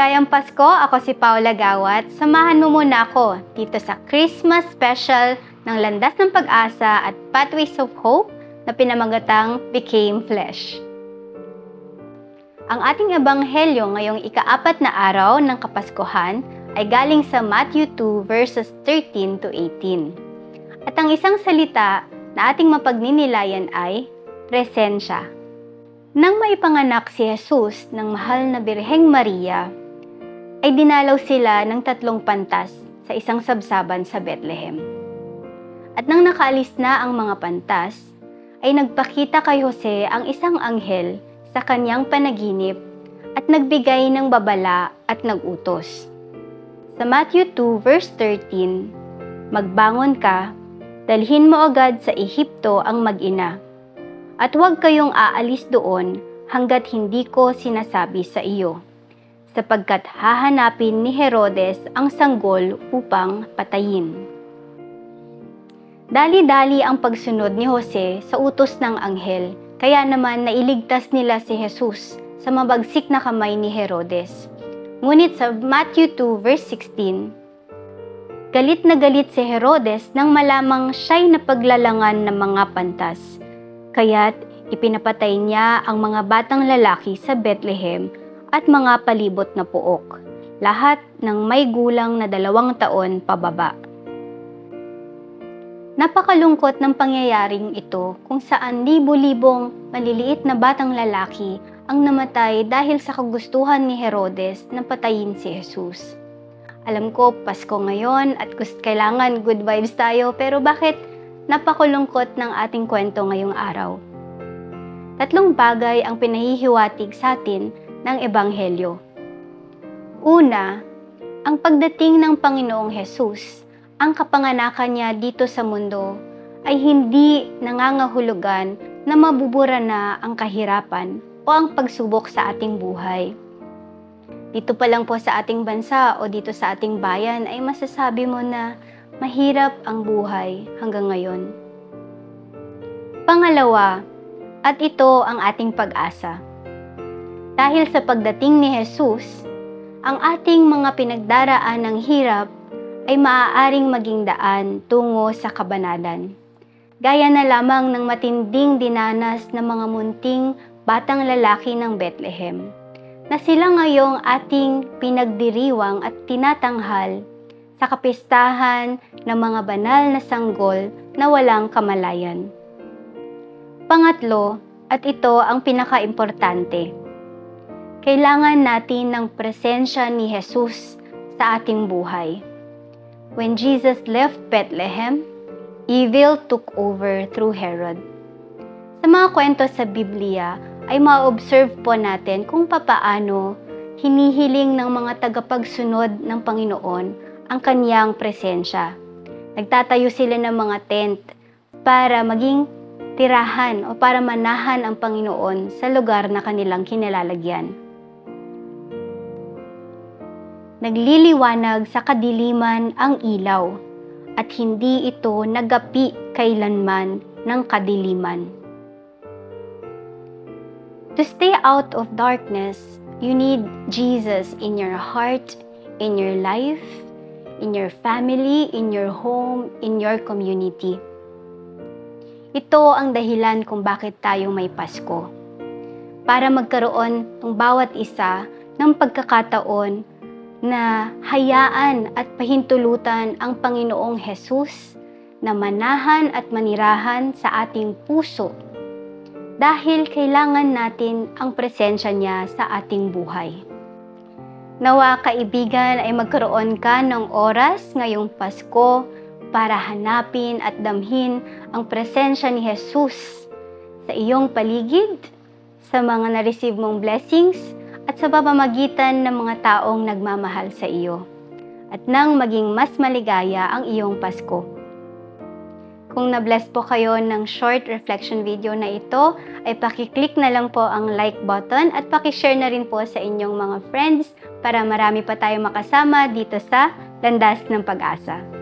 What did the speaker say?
Maligayang Pasko! Ako si Paula Gawat. Samahan mo muna ako dito sa Christmas special ng Landas ng Pag-asa at Pathways of Hope na pinamagatang Became Flesh. Ang ating ebanghelyo ngayong ikaapat na araw ng Kapaskuhan ay galing sa Matthew 2 verses 13 to 18. At ang isang salita na ating mapagninilayan ay presensya. Nang maipanganak si Jesus ng mahal na Birheng Maria, ay dinalaw sila ng tatlong pantas sa isang sabsaban sa Bethlehem. At nang nakaalis na ang mga pantas, ay nagpakita kay Jose ang isang anghel sa kanyang panaginip at nagbigay ng babala at nagutos. Sa Matthew 2 verse 13, Magbangon ka, dalhin mo agad sa Ehipto ang mag-ina at huwag kayong aalis doon hanggat hindi ko sinasabi sa iyo, sapagkat hahanapin ni Herodes ang sanggol upang patayin. Dali-dali ang pagsunod ni Jose sa utos ng anghel, kaya naman nailigtas nila si Jesus sa mabagsik na kamay ni Herodes. Ngunit sa Matthew 2 verse 16, Galit na galit si Herodes nang malamang siya'y napaglalangan ng mga pantas Kaya't ipinapatay niya ang mga batang lalaki sa Bethlehem at mga palibot na puok, lahat ng may gulang na dalawang taon pababa. Napakalungkot ng pangyayaring ito kung saan libo-libong maliliit na batang lalaki ang namatay dahil sa kagustuhan ni Herodes na patayin si Jesus. Alam ko, Pasko ngayon at kailangan good vibes tayo pero bakit napakulungkot ng ating kwento ngayong araw? Tatlong bagay ang pinahihiwatig sa atin ng Ebanghelyo. Una, ang pagdating ng Panginoong Hesus, ang kapanganakan niya dito sa mundo ay hindi nangangahulugan na mabubura na ang kahirapan o ang pagsubok sa ating buhay. Dito pa lang po sa ating bansa o dito sa ating bayan ay masasabi mo na mahirap ang buhay hanggang ngayon. Pangalawa, at ito ang ating pag-asa. Dahil sa pagdating ni Jesus, ang ating mga pinagdaraan ng hirap ay maaaring maging daan tungo sa kabanadan. Gaya na lamang ng matinding dinanas ng mga munting batang lalaki ng Bethlehem, na sila ngayong ating pinagdiriwang at tinatanghal sa kapistahan ng mga banal na sanggol na walang kamalayan. Pangatlo, at ito ang pinakaimportante. Kailangan natin ng presensya ni Jesus sa ating buhay. When Jesus left Bethlehem, evil took over through Herod. Sa mga kwento sa Biblia ay ma-observe po natin kung papaano hinihiling ng mga tagapagsunod ng Panginoon ang kaniyang presensya. Nagtatayo sila ng mga tent para maging tirahan o para manahan ang Panginoon sa lugar na kanilang kinalalagyan. Nagliliwanag sa kadiliman ang ilaw at hindi ito nagapi kailanman ng kadiliman. To stay out of darkness, you need Jesus in your heart, in your life, in your family, in your home, in your community. Ito ang dahilan kung bakit tayo may Pasko. Para magkaroon ng bawat isa ng pagkakataon na hayaan at pahintulutan ang Panginoong Hesus na manahan at manirahan sa ating puso dahil kailangan natin ang presensya niya sa ating buhay. Nawa kaibigan ay magkaroon ka ng oras ngayong Pasko para hanapin at damhin ang presensya ni Jesus sa iyong paligid, sa mga na-receive mong blessings, at sa pamamagitan ng mga taong nagmamahal sa iyo. At nang maging mas maligaya ang iyong Pasko. Kung na-bless po kayo ng short reflection video na ito, ay pakiclick na lang po ang like button at pakishare na rin po sa inyong mga friends para marami pa tayo makasama dito sa Landas ng Pag-asa.